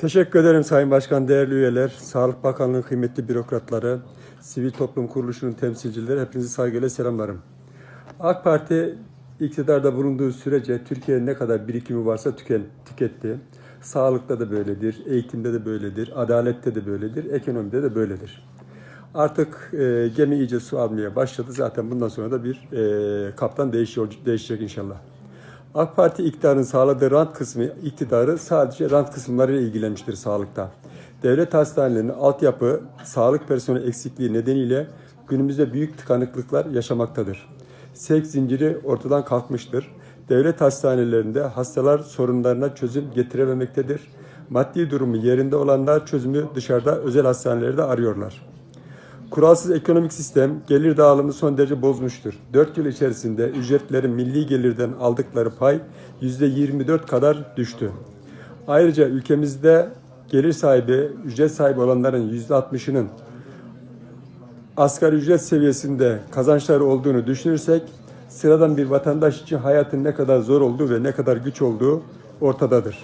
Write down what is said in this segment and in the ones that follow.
Teşekkür ederim Sayın Başkan, değerli üyeler, Sağlık Bakanlığı kıymetli bürokratları, sivil toplum kuruluşunun temsilcileri, hepinizi saygıyla selamlarım. AK Parti iktidarda bulunduğu sürece Türkiye'nin ne kadar birikimi varsa tüken, tüketti. Sağlıkta da böyledir, eğitimde de böyledir, adalette de böyledir, ekonomide de böyledir. Artık e, gemi iyice su almaya başladı. Zaten bundan sonra da bir e, kaptan değişiyor, değişecek inşallah. AK Parti iktidarın sağladığı rant kısmı iktidarı sadece rant kısımlarıyla ilgilenmiştir sağlıkta. Devlet hastanelerinin altyapı, sağlık personeli eksikliği nedeniyle günümüzde büyük tıkanıklıklar yaşamaktadır. Sevk zinciri ortadan kalkmıştır. Devlet hastanelerinde hastalar sorunlarına çözüm getirememektedir. Maddi durumu yerinde olanlar çözümü dışarıda özel hastanelerde arıyorlar. Kuralsız ekonomik sistem gelir dağılımı son derece bozmuştur. 4 yıl içerisinde ücretlerin milli gelirden aldıkları pay %24 kadar düştü. Ayrıca ülkemizde gelir sahibi, ücret sahibi olanların %60'ının asgari ücret seviyesinde kazançları olduğunu düşünürsek sıradan bir vatandaş için hayatın ne kadar zor olduğu ve ne kadar güç olduğu ortadadır.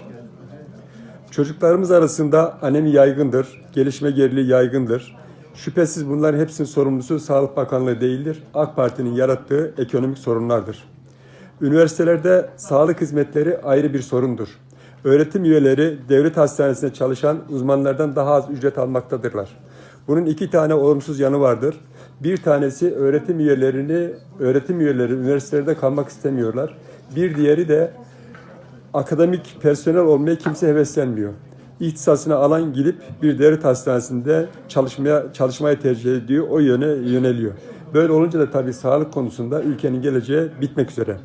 Çocuklarımız arasında anemi yaygındır, gelişme geriliği yaygındır. Şüphesiz bunların hepsinin sorumlusu Sağlık Bakanlığı değildir. AK Parti'nin yarattığı ekonomik sorunlardır. Üniversitelerde sağlık hizmetleri ayrı bir sorundur. Öğretim üyeleri devlet hastanesinde çalışan uzmanlardan daha az ücret almaktadırlar. Bunun iki tane olumsuz yanı vardır. Bir tanesi öğretim üyelerini, öğretim üyeleri üniversitelerde kalmak istemiyorlar. Bir diğeri de akademik personel olmaya kimse heveslenmiyor. İhtisasını alan gidip bir devlet hastanesinde çalışmaya çalışmayı tercih ediyor, o yöne yöneliyor. Böyle olunca da tabii sağlık konusunda ülkenin geleceği bitmek üzere.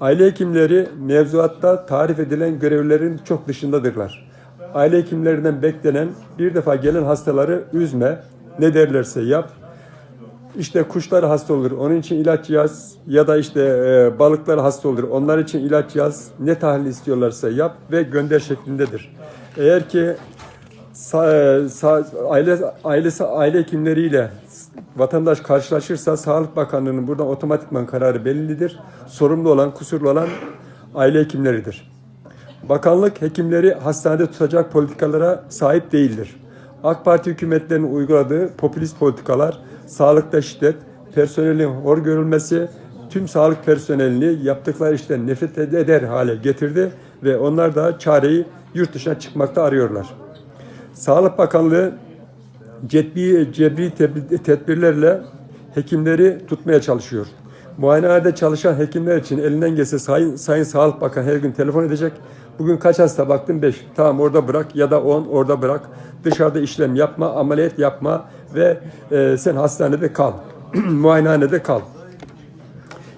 Aile hekimleri mevzuatta tarif edilen görevlerin çok dışındadırlar. Aile hekimlerinden beklenen bir defa gelen hastaları üzme, ne derlerse yap, işte kuşlar hasta olur, onun için ilaç yaz ya da işte e, balıklar hasta olur, onlar için ilaç yaz, ne tahlil istiyorlarsa yap ve gönder şeklindedir. Eğer ki sa- sa- aile ailesi aile hekimleriyle vatandaş karşılaşırsa Sağlık Bakanlığı'nın buradan otomatikman kararı bellidir. Sorumlu olan, kusurlu olan aile hekimleridir. Bakanlık hekimleri hastanede tutacak politikalara sahip değildir. AK Parti hükümetlerinin uyguladığı popülist politikalar, sağlıkta şiddet, personelin hor görülmesi, tüm sağlık personelini yaptıkları işten nefret eder hale getirdi ve onlar da çareyi yurt dışına çıkmakta arıyorlar. Sağlık Bakanlığı cebri, cebri tedbir- tedbirlerle hekimleri tutmaya çalışıyor. Muayenehanede çalışan hekimler için elinden gelse Sayın, Sayın Sağlık Bakanı her gün telefon edecek. Bugün kaç hasta baktın? 5. Tamam orada bırak ya da 10 orada bırak. Dışarıda işlem yapma, ameliyat yapma ve e, sen hastanede kal. Muayenehanede kal.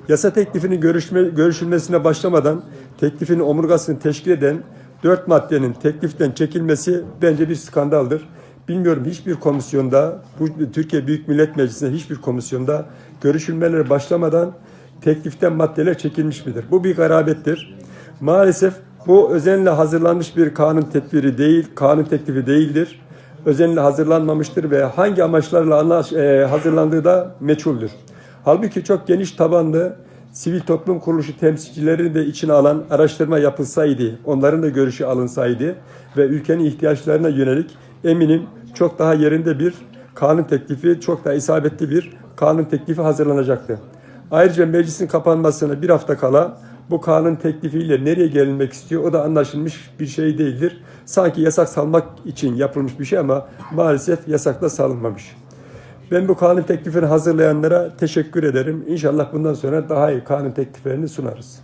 Yasa teklifinin görüşme, görüşülmesine başlamadan teklifin omurgasını teşkil eden dört maddenin tekliften çekilmesi bence bir skandaldır. Bilmiyorum hiçbir komisyonda, bu Türkiye Büyük Millet Meclisi'nde hiçbir komisyonda görüşülmeler başlamadan tekliften maddeler çekilmiş midir? Bu bir garabettir. Maalesef bu özenle hazırlanmış bir kanun tedbiri değil, kanun teklifi değildir. Özenle hazırlanmamıştır ve hangi amaçlarla anlaş, e, hazırlandığı da meçhuldür. Halbuki çok geniş tabanlı sivil toplum kuruluşu temsilcilerini de içine alan araştırma yapılsaydı, onların da görüşü alınsaydı ve ülkenin ihtiyaçlarına yönelik eminim çok daha yerinde bir kanun teklifi, çok daha isabetli bir kanun teklifi hazırlanacaktı. Ayrıca meclisin kapanmasına bir hafta kala bu kanun teklifiyle nereye gelinmek istiyor o da anlaşılmış bir şey değildir. Sanki yasak salmak için yapılmış bir şey ama maalesef yasakla salınmamış. Ben bu kanun teklifini hazırlayanlara teşekkür ederim. İnşallah bundan sonra daha iyi kanun tekliflerini sunarız.